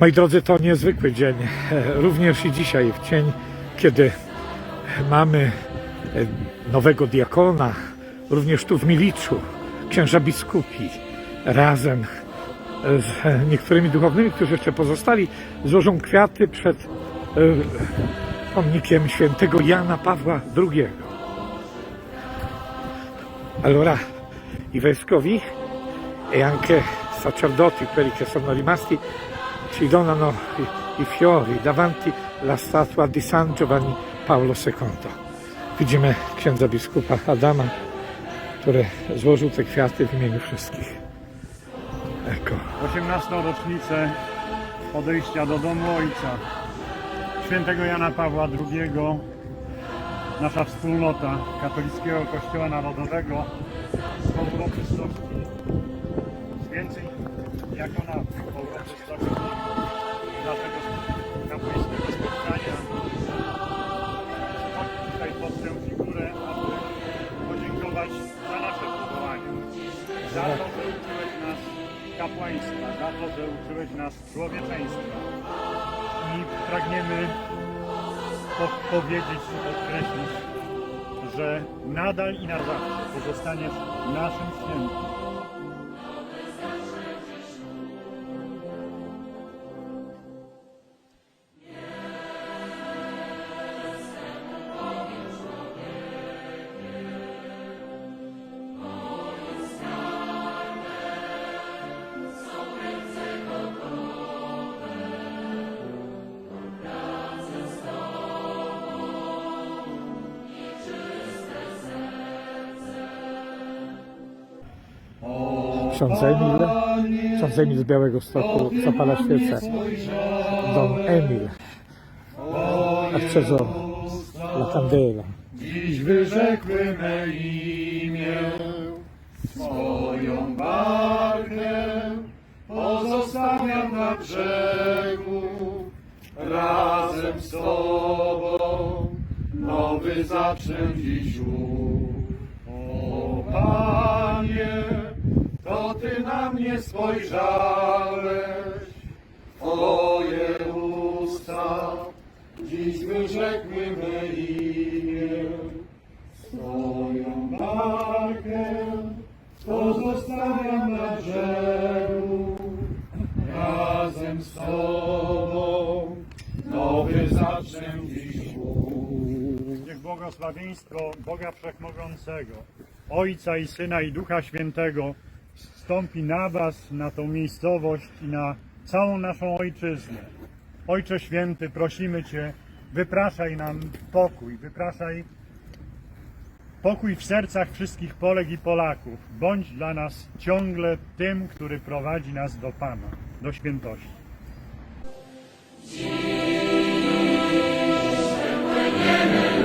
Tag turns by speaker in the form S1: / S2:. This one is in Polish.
S1: Moi drodzy, to niezwykły dzień. E, Również i dzisiaj, w dzień, kiedy mamy e, nowego diakona, również tu w Miliczu, księża biskupi, razem z e, niektórymi duchownymi, którzy jeszcze pozostali, złożą kwiaty przed pomnikiem świętego Jana Pawła II. Allora, i vescovi e anche sacerdoti, quelli che sono rimasti, ci donano i, i fiori davanti la statua di San Giovanni Paolo II. Widzimy księdza biskupa Adama, który złożył te kwiaty w imieniu wszystkich. Ecco.
S2: 18. rocznicę odejścia do domu Ojca świętego Jana Pawła II, nasza wspólnota Katolickiego Kościoła Narodowego po uroczystości z więcej diakonatów, po uroczystości naszego kapłańskiego spotkania. Chodźmy tutaj pod tę figurę, aby podziękować za nasze powołanie. Za to, że uczyłeś nas kapłaństwa, za to, że uczyłeś nas człowieczeństwa. I pragniemy po- powiedzieć i podkreślić, że nadal i na zawsze pozostaniesz naszym świętym.
S1: Ksiądz Emil, ksiądz z Białego Stoku zapala świecę. Don Emil. Acceso la candela.
S2: Dziś wyrzekły me imię, swoją barkę pozostawiam na brzegu. Razem z Tobą nowy zacznę dziś ruch. Spojrzałeś, Twoje usta dziś wyrzekły me imię. Swoją barkę pozostawiam na brzegu, razem z Tobą nowy zacznę dziś łuk. Niech błogosławieństwo Boga Wszechmogącego, Ojca i Syna i Ducha Świętego stąpi na Was, na tą miejscowość i na całą naszą ojczyznę. Ojcze Święty, prosimy Cię, wypraszaj nam pokój, wypraszaj pokój w sercach wszystkich Polek i Polaków. Bądź dla nas ciągle tym, który prowadzi nas do Pana, do świętości.
S3: Płyniemy